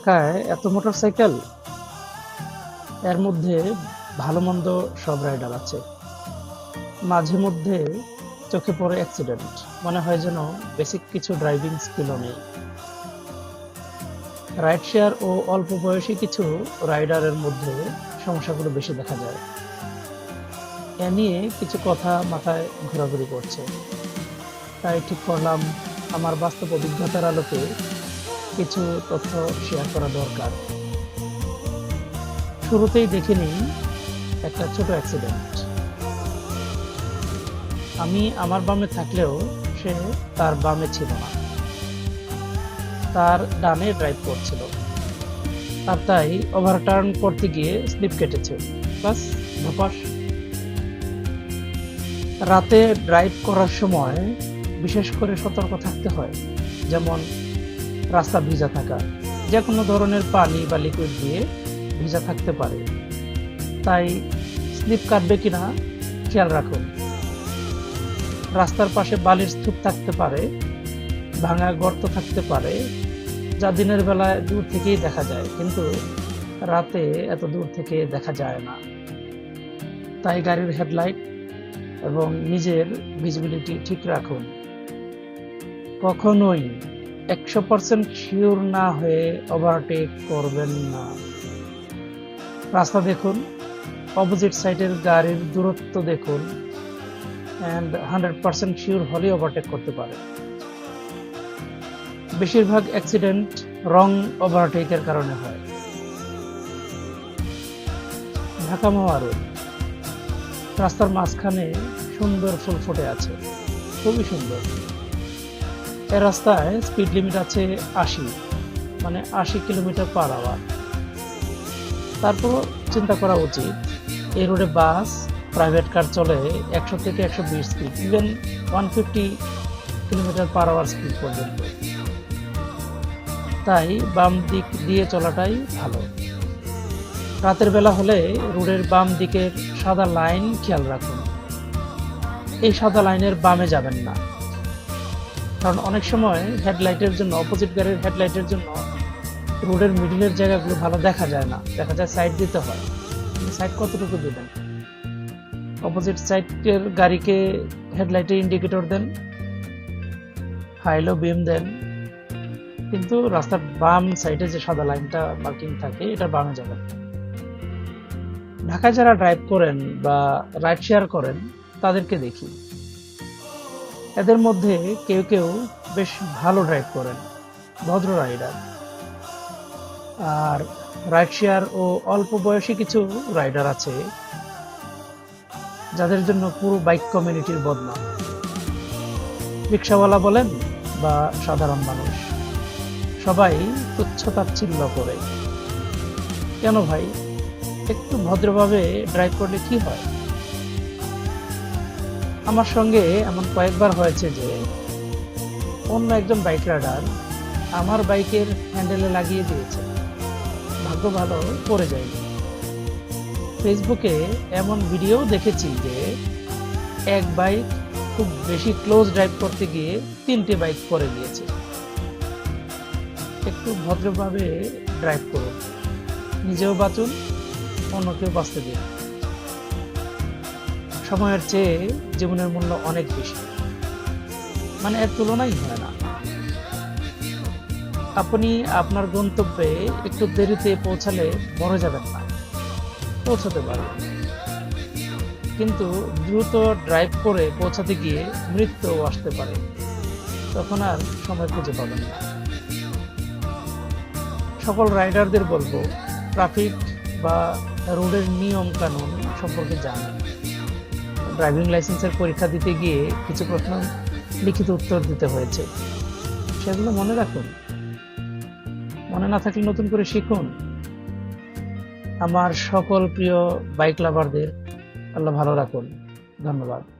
ঢাকায় এত মোটরসাইকেল? এর মধ্যে ভালো মন্দ সব রাইডার আছে। মাঝে মধ্যে চোখে পড়ে অ্যাক্সিডেন্ট। মনে হয় যেন বেসিক কিছু ড্রাইভিং স্কিলও নেই। রাইড শেয়ার ও অল্প বয়সী কিছু রাইডারের মধ্যে সমস্যাগুলো বেশি দেখা যায়। এ নিয়ে কিছু কথা মাথায় ঘোরাঘুরি করছে। তাই ঠিক করলাম, আমার বাস্তব অভিজ্ঞতার আলোকে কিছু তথ্য শেয়ার করা দরকার। শুরুতেই দেখে নিই একটা ছোট অ্যাক্সিডেন্ট আমি আমার বামে থাকলেও সে তার বামে ছিল না। তার ডানে ড্রাইভ করছিল। আর তাই ওভারটার্ন করতে গিয়ে স্লিপ কেটেছে। বাস, ধপাস। রাতে ড্রাইভ করার সময় বিশেষ করে সতর্ক থাকতে হয়। যেমন রাস্তা ভিজা থাকা যে কোনো ধরনের পানি বা লিকুইড দিয়ে ভিজা থাকতে পারে। তাই স্লিপ কাটবে কি না, খেয়াল রাখুন। রাস্তার পাশে বালির স্তূপ থাকতে পারে, ভাঙা গর্ত থাকতে পারে, যা দিনের বেলায় দূর থেকেই দেখা যায়, কিন্তু রাতে এত দূর থেকে দেখা যায় না। তাই গাড়ির হেডলাইট এবং নিজের ভিজিবিলিটি ঠিক রাখুন। কখনোই একশো পার্সেন্ট শিওর না হয়ে ওভারটেক করবেন না। রাস্তা দেখুন অপোজিট সাইডের গাড়ির দূরত্ব দেখুন অ্যান্ড হান্ড্রেড পার্সেন্ট শিওর হলে ওভারটেক করতে পারে। বেশিরভাগ অ্যাক্সিডেন্ট রং ওভারটেকের কারণে হয়। ঢাকা মাওয়া রাস্তার মাঝখানে সুন্দর ফুল ফুটে আছে, খুবই সুন্দর। এ রাস্তায় স্পিড লিমিট আছে আশি মানে আশি কিলোমিটার পার আওয়ার তারপর চিন্তা করা উচিত, এই রোডে বাস প্রাইভেট কার চলে একশো থেকে একশো বিশ speed even one fifty kilometre per hour speed পর্যন্ত। তাই বাম দিক দিয়ে চলাটাই ভালো। রাতের বেলা হলে রোডের বাম দিকের সাদা লাইন খেয়াল রাখুন। এই সাদা লাইনের বামে যাবেন না। কারণ অনেক সময় হেডলাইটের জন্য অপোজিট গাড়ির হেডলাইটের জন্য রোডের মিডিলের জায়গাগুলো ভালো দেখা যায় না। দেখা যায় সাইড দিতে হয়। সাইড কতটুকু দেবেন? অপোজিট সাইডের গাড়িকে হেডলাইটে ইন্ডিকেটর দেন হাইলো বিম দেন। কিন্তু রাস্তার বাম সাইডে যে সাদা লাইনটা মার্কিং থাকে, এটা বামে যাবেন ঢাকায় যারা ড্রাইভ করেন বা রাইড শেয়ার করেন, তাদেরকে দেখি। এদের মধ্যে কেউ কেউ বেশ ভালো ড্রাইভ করেন, ভদ্র রাইডার আর রাইড শেয়ার ও অল্প বয়সী কিছু রাইডার আছে, যাদের জন্য পুরো বাইক কমিউনিটির বদনাম। রিক্সাওয়ালা বলেন বা সাধারণ মানুষ, সবাই তুচ্ছ তাচ্ছিল্য করে। কেন ভাই? একটু ভদ্রভাবে ড্রাইভ করলে কি হয়? আমার সঙ্গে এমন কয়েকবার হয়েছে যে অন্য একজন বাইক রাইডার আমার বাইকের হ্যান্ডেলে লাগিয়ে দিয়েছে। ভাগ্য ভালো পড়ে যায়নি। ফেসবুকে এমন ভিডিও দেখেছি যে এক বাইক খুব বেশি ক্লোজ ড্রাইভ করতে গিয়ে তিনটে বাইক পরে গিয়েছে। একটু ভদ্রভাবে ড্রাইভ করুন। নিজেও বাঁচুন, অন্যকেও বাঁচতে দিন। সময়ের চেয়ে জীবনের মূল্য অনেক বেশি। মানে এর তুলনাই হয় না। আপনি আপনার গন্তব্যে একটু দেরিতে পৌঁছালে মরে যাবেন না। পৌঁছাতে পারবেন। কিন্তু দ্রুত ড্রাইভ করে পৌঁছাতে গিয়ে মৃত্যু আসতে পারে। তখন আর সময় খুঁজে পাবেন না। সকল রাইডারদের বলব ট্রাফিক বা রোডের নিয়ম কানুন সম্পর্কে জানেন। ড্রাইভিং লাইসেন্সের পরীক্ষা দিতে গিয়ে কিছু প্রশ্ন লিখিত উত্তর দিতে হয়েছে। সেগুলো মনে রাখুন। মনে না থাকলে নতুন করে শিখুন। আমার সকল প্রিয় বাইক লাভারদের আল্লাহ ভালো রাখুন। ধন্যবাদ।